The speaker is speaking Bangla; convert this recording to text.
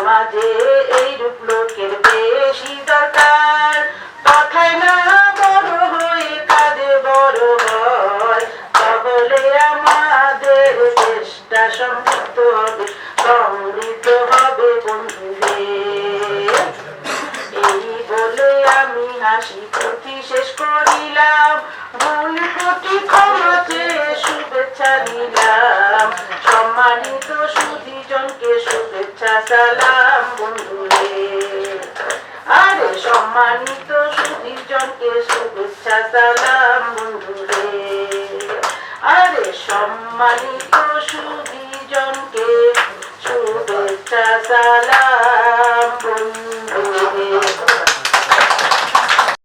সমাজে এই রূপ লোকের বেশি দরকার। কথায় না বড় হয়ে কাঁদে বড় হয়। তাহলে আমাদের দেশটা সমৃদ্ধ হবে সমৃদ্ধ হবে বন্ধুরে। এই বলে আমি হাসি প্রতি শেষ করিলাম। ভুল প্রতি সম্মানিত সুদীজনকে শুভেচ্ছা, সালাম বন্ধুরে। আরে সম্মানিত সুদীজনকে শুভেচ্ছা, সালাম বন্ধুরে। আরে সম্মানিত সুদীজনকে শুভেচ্ছা, সালাম বন্ধুরে।